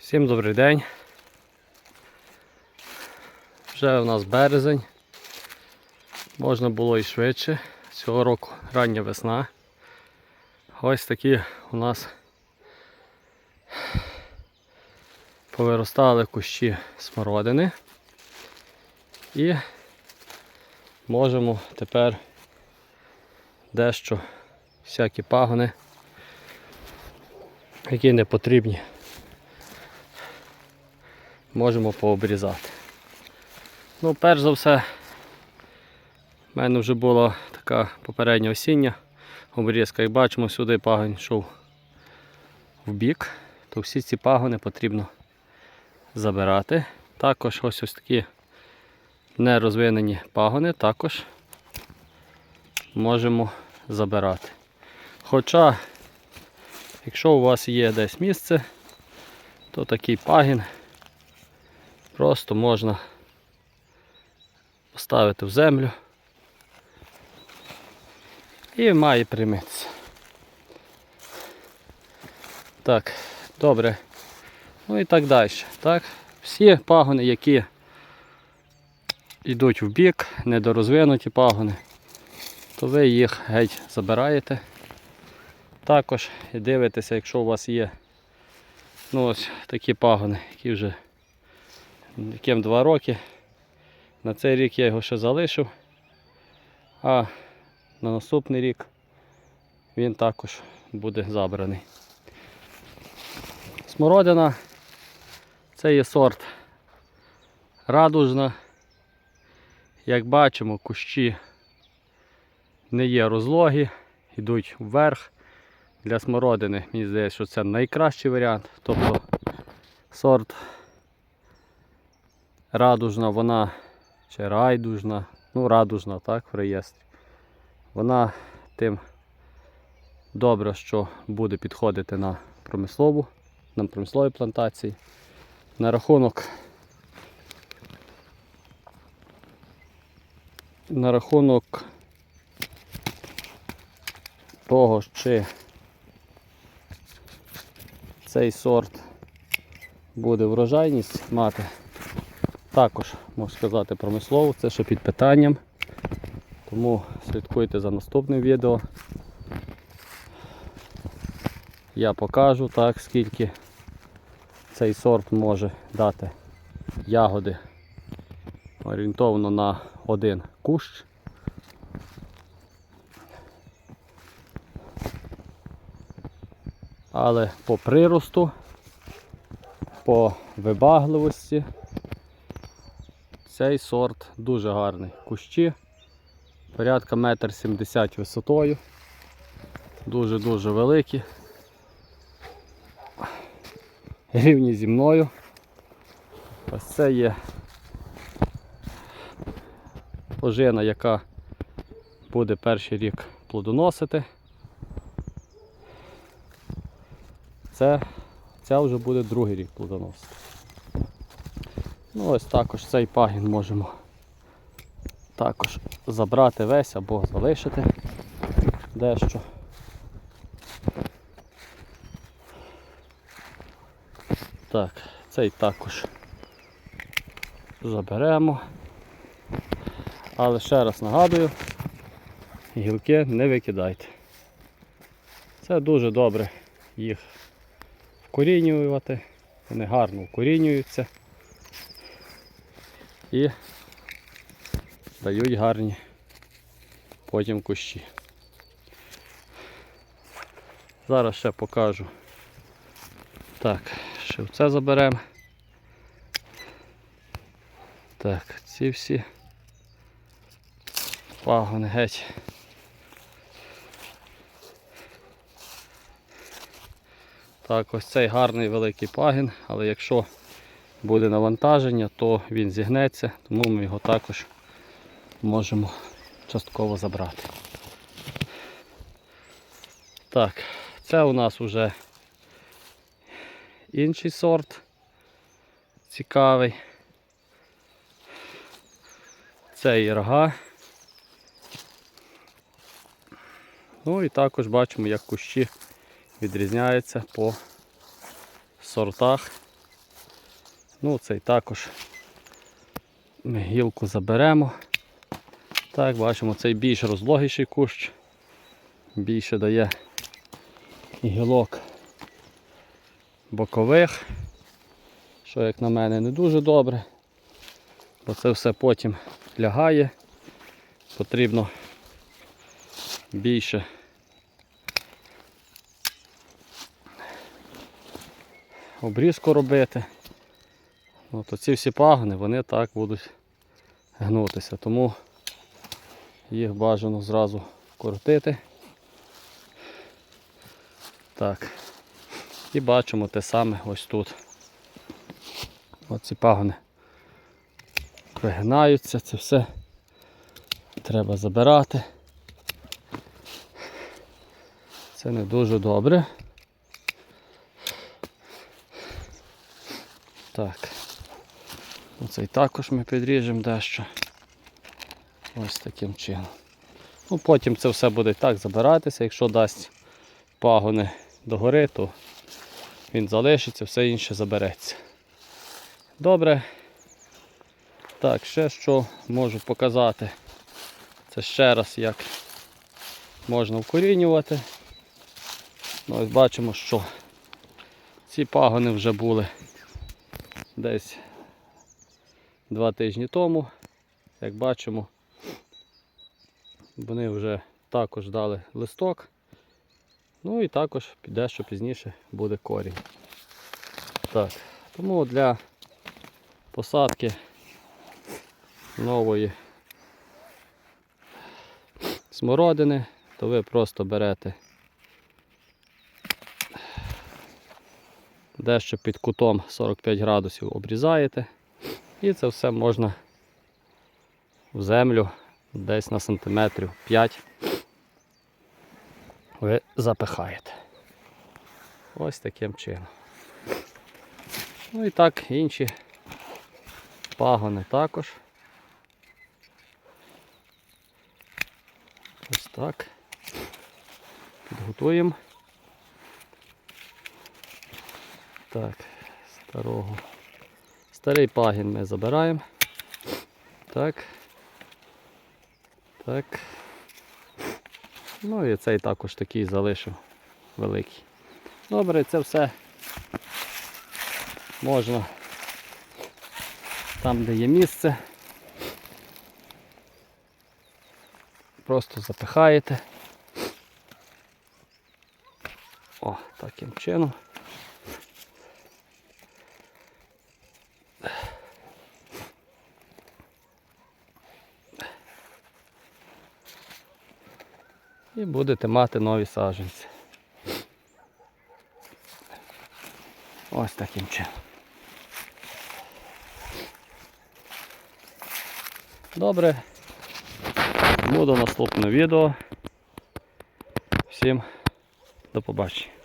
Всім добрий день. Вже у нас березень. Можна було і швидше. Цього року рання весна. Ось такі у нас повиростали кущі смородини. І можемо тепер дещо всякі пагони, які не потрібні, можемо пообрізати. Ну, перш за все, в мене вже була така попередня осіння обрізка. Як бачимо, сюди пагонь йшов в бік, то всі ці пагони потрібно забирати. Також ось ось такі нерозвинені пагони також можемо забирати. Хоча, якщо у вас є десь місце, то такий пагін просто можна поставити в землю і має примитися. Так, добре. Ну і так далі. Так? Всі пагони, які йдуть в бік, недорозвинуті пагони, то ви їх геть забираєте. Також дивитеся, якщо у вас є ну ось такі пагони, які вже яким 2 роки. На цей рік я його ще залишив, а на наступний рік він також буде забраний. Смородина це є сорт радужна. Як бачимо, кущі не є розлогі, йдуть вверх. Для смородини, мені здається, що це найкращий варіант. Тобто сорт радужна, вона чи райдужна, ну радужна, так, в реєстрі. Вона тим добре, що буде підходити на промислову, на промислові плантації. На рахунок на рахунок того, чи цей сорт буде врожайність мати, також можу сказати промислово, це ще під питанням. Тому слідкуйте за наступним відео. Я покажу так, скільки цей сорт може дати ягоди орієнтовно на один кущ. Але по приросту, по вибагливості цей сорт дуже гарний. Кущі порядка метр сімдесят висотою. Дуже-дуже великі. Рівні зі мною. Ось це є ожина, яка буде перший рік плодоносити. Це, це вже буде другий рік плодоносити. Ну ось також цей пагін можемо також забрати весь або залишити дещо. Так, цей також заберемо. Але ще раз нагадую, гілки не викидайте. Це дуже добре їх вкорінювати, вони гарно вкорінюються і дають гарні потім кущі. Зараз ще покажу. Так, ще це заберемо. Так, ці всі пагони геть. Так, ось цей гарний великий пагін, але якщо буде навантаження, то він зігнеться, тому ми його також можемо частково забрати. Так, це у нас вже інший сорт цікавий. Це ірга. Ну і також бачимо, як кущі відрізняються по сортах Ну, цей також ми гілку заберемо. Так, бачимо, цей більш розлогіший кущ, більше дає гілок бокових, що, як на мене, не дуже добре, бо це все потім лягає. Потрібно більше обрізку робити. Ну, то ці всі пагони, вони так будуть гнутися. Тому їх бажано зразу коротити. Так. І бачимо те саме ось тут. Оці пагони вигинаються, це все треба забирати. Це не дуже добре. Так. Оцей також ми підріжемо дещо. Ось таким чином. Ну, потім це все буде так забиратися. Якщо дасть пагони догори, то він залишиться, все інше забереться. Добре. Так, ще що можу показати. Це ще раз як можна вкорінювати. Ну, ось бачимо, що ці пагони вже були десь два тижні тому. Як бачимо, вони вже також дали листок. Ну і також дещо пізніше буде корінь. Так, тому для посадки нової смородини, то ви просто берете дещо під кутом 45 градусів обрізаєте. І це все можна в землю десь на сантиметрів 5 ви запихаєте. Ось таким чином. Ну і так інші пагони також. Ось так. Підготуємо. Так, старого. Старий пагін ми забираємо. Так. Так. Ну і цей також такий залишив великий. Добре, це все можна там, де є місце. Просто запихаєте. О, таким чином. І будете мати нові саджанці. Ось таким чином. Добре. Буду наступного відео. Всім до побачення.